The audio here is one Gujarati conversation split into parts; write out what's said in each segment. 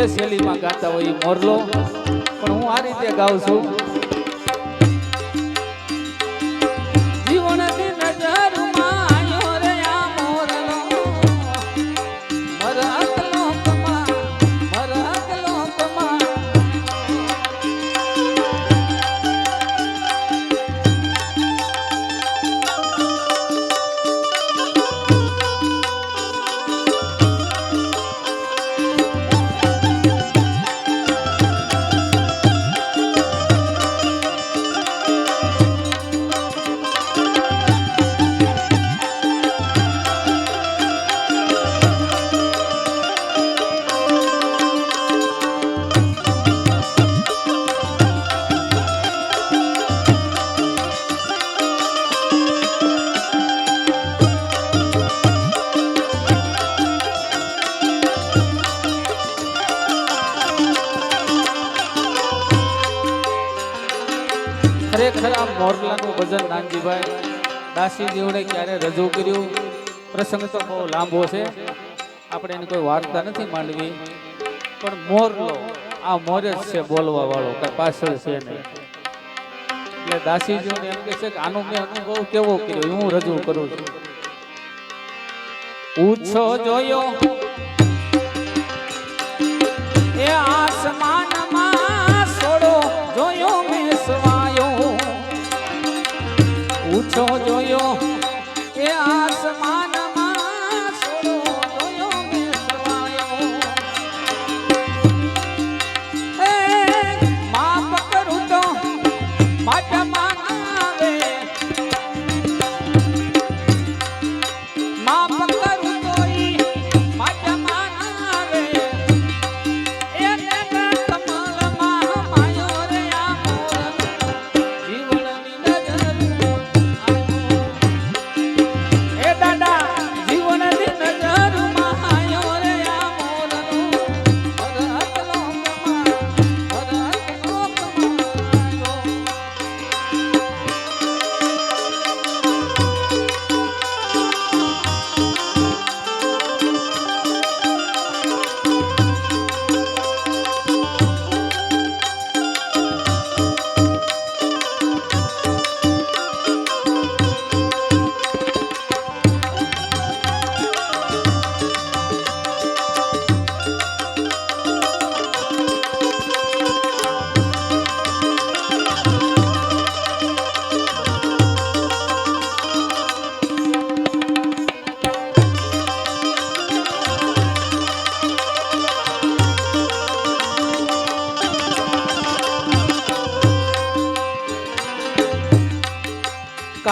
જે શૈલીમાં ગાતા હોય એ મોરલો. પણ હું આ રીતે ગાઉં છું. ખરેખર આ મોરલાનું ભજન નાનજીભાઈ દાસીજીઓને ક્યારે રજૂ કર્યું? પ્રસંગ તો બહુ લાંબો છે. આપણે એની કોઈ વાર્તા નથી માંડવી. પણ મોરલો, આ મોર જ છે બોલવા વાળો કઈ પાછળ છે નહીં. એટલે દાસીજીઓને એમ કે છે કે આનો મેં અનુભવ કેવો કર્યો? હું રજૂ કરું છું. પૂછો જોયો. એ આસમાનમાં પૂછો જોયો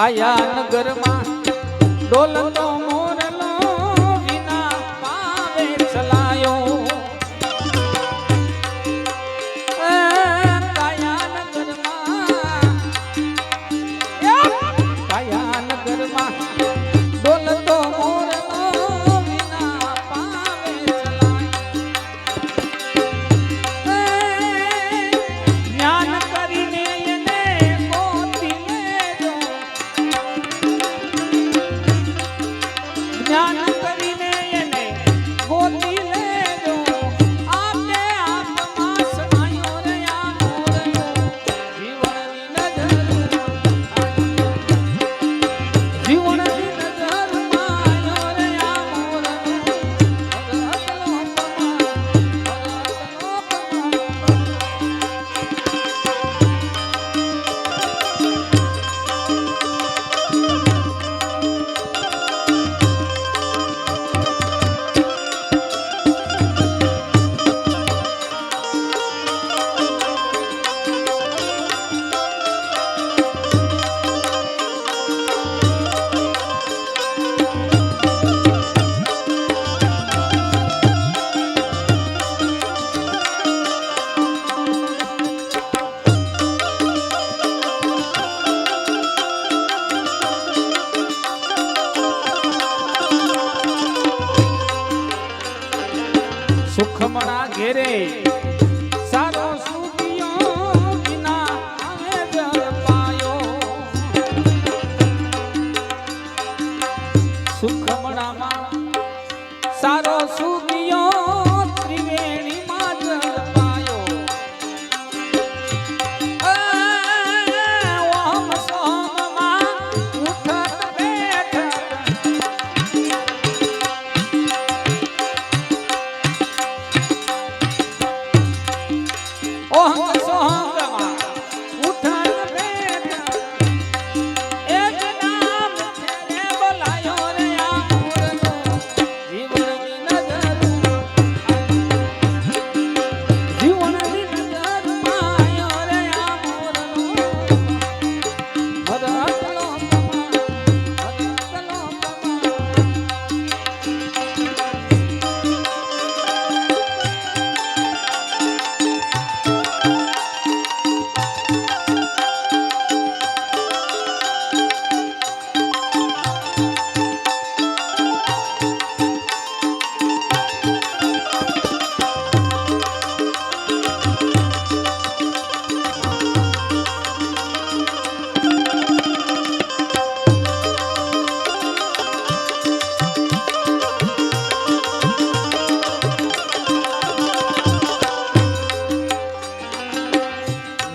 કાયા નગરમાં ડોલતો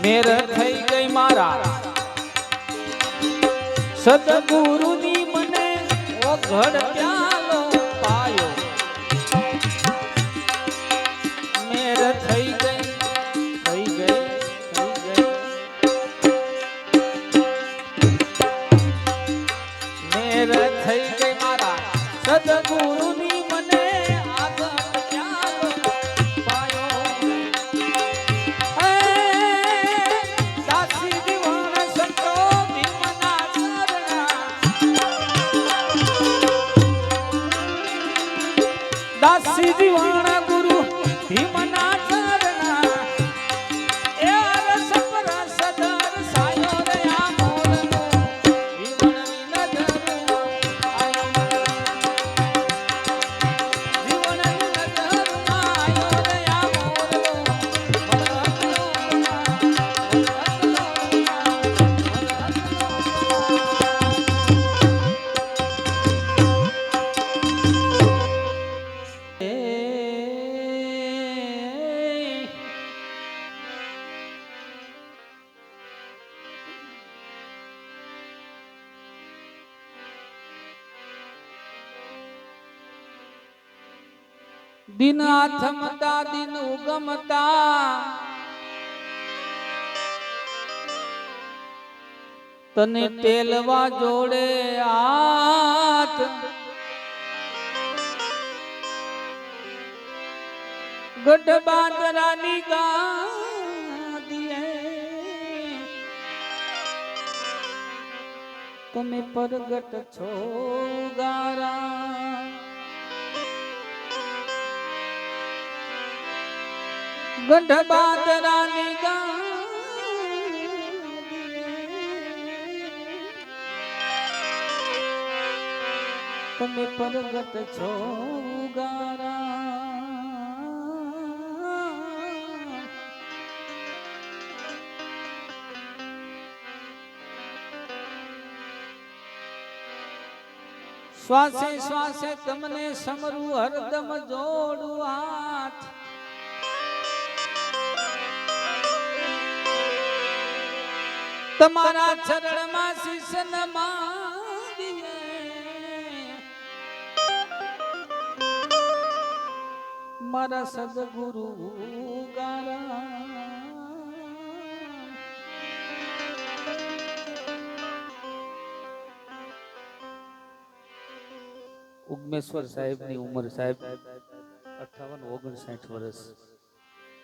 મેર થઈ ગઈ મારા. સદગુરુની મને ઓઘડ ત્યાં દાસી દીવાણા દિન આથમતા દિન ઉગમતા. તને ટેલવા જોડે હાથ. ગઢ બાંદરાની ગાદીએ. તમે પરગટ છો ગારા. ગઢ બાંદરાની ગા તમે પરગત છો ગારા. શ્વાસે શ્વાસે તમને સમરું હરદમ જોડું હાથ. તમારા ચરણમાં શીશ મારા સદગુરુ ગારા. ઉગમેશ્વર સાહેબની ઉંમર સાહેબ અઠાવન ઓગણસાઠ વર્ષ.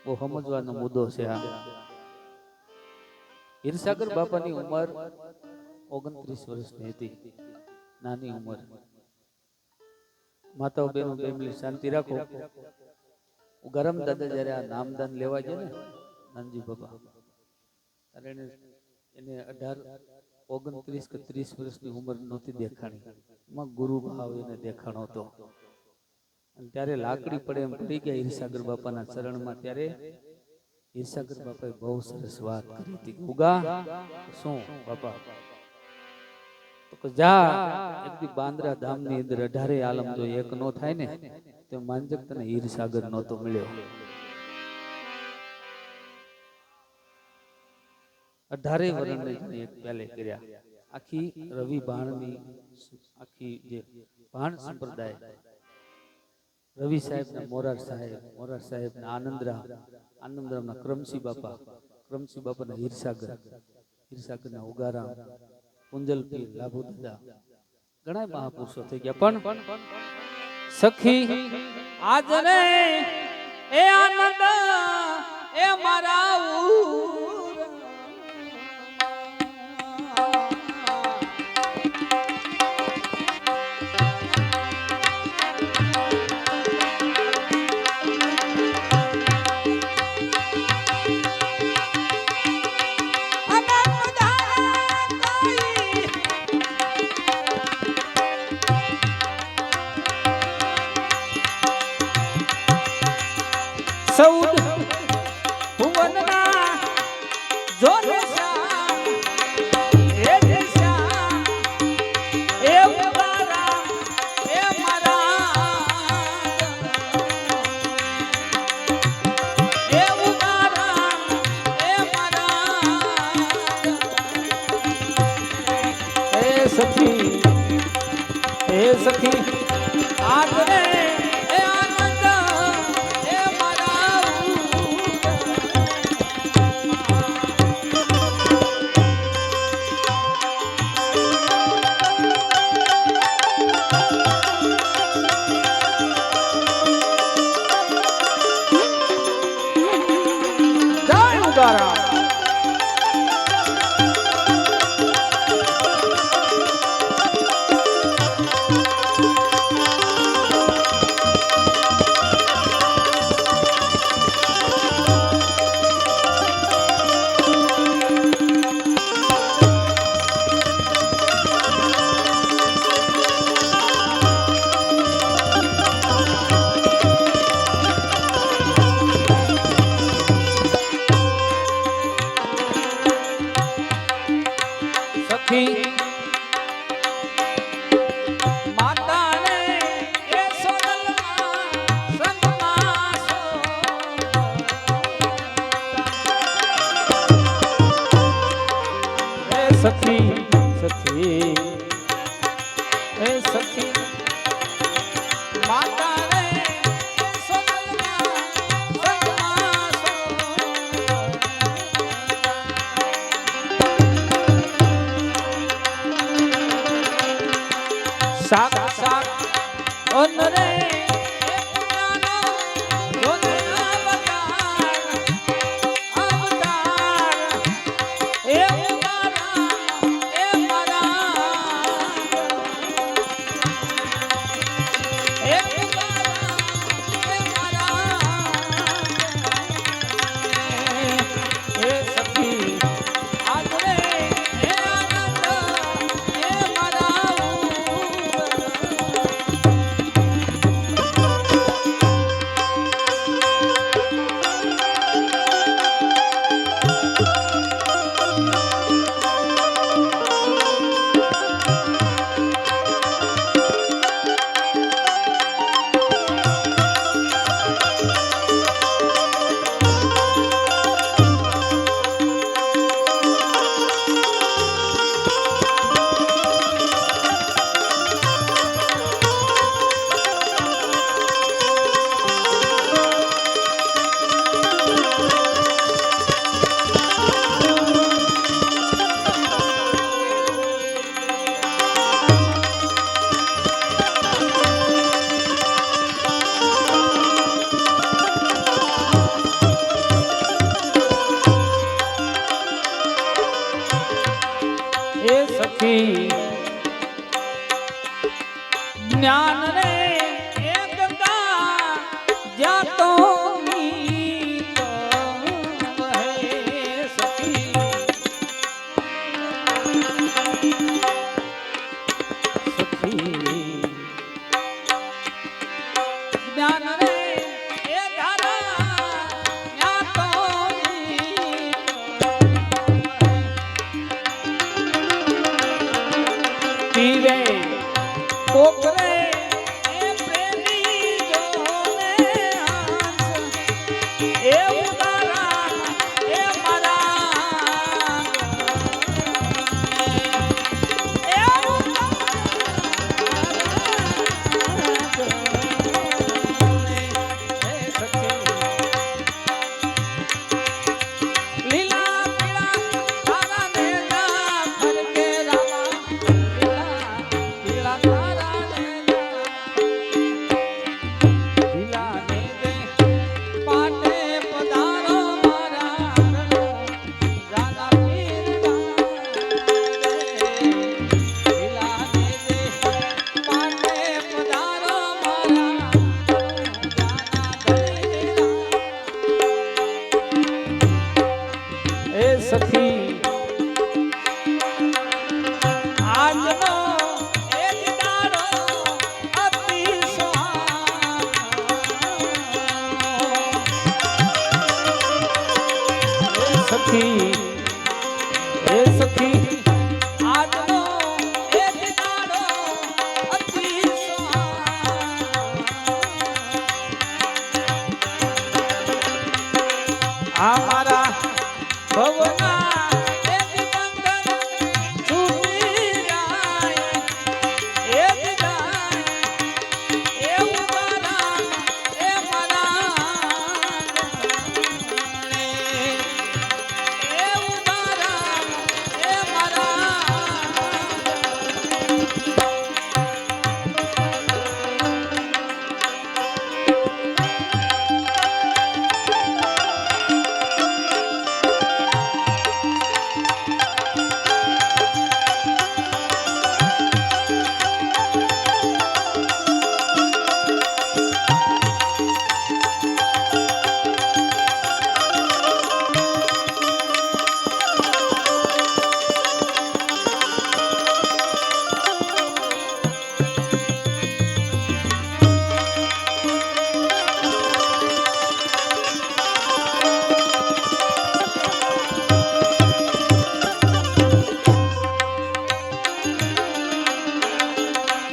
બહુ સમજવાનો મુદ્દો છે આ. હીરસાગર બાપાની ઉંમર ઓગણત્રીસ વર્ષની હતી. નાની ઉંમર. માતાઓ બહેનો બેમલી શાંતિ રાખો. ગરમ દાદા જ્યારે આ નામદાન લેવા છે ને, નાનજી બાબા ત્યારે એને અઢાર, ઓગણત્રીસ કે ત્રીસ વર્ષની ઉંમર નહોતી દેખાણી. એમાં ગુરુ ભાવ એને દેખાણો હતો. અને ત્યારે લાકડી પડે એમ પડી ગયા હીરસાગર બાપાના ચરણમાં ત્યારે ઈર્ષાગર બાપાએ બહુ સરસ વાત કરી હતી. ઉગા, શું બાપા? જા એક દી બાંદ્રા ધામની અંદર અઢારે આલમ જો એક નો થાય ને, તો માંજક તને હીરસાગર નહોતો મળ્યો. અઢારે વરણને એક પહેલે કર્યા. આખી રવિ ભાણની આખી જે ભાણ સંપ્રદાય રવિ સાહેબ ના મોરાર સાહેબ મોરાર સાહેબ ના આનંદરામ આનંદરામ ના ક્રમસી બાપા ક્રમસી બાપા ના હીરસાગર હીરસાગર ના ઉગારામ કુંજલ પીર ઘણા મહાપુરુષો થઈ ગયા. પણ સખી આજ રે એ આનંદ, એ મારા ಸೌ সাক অন্যরে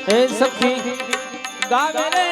એ સખી ગાવે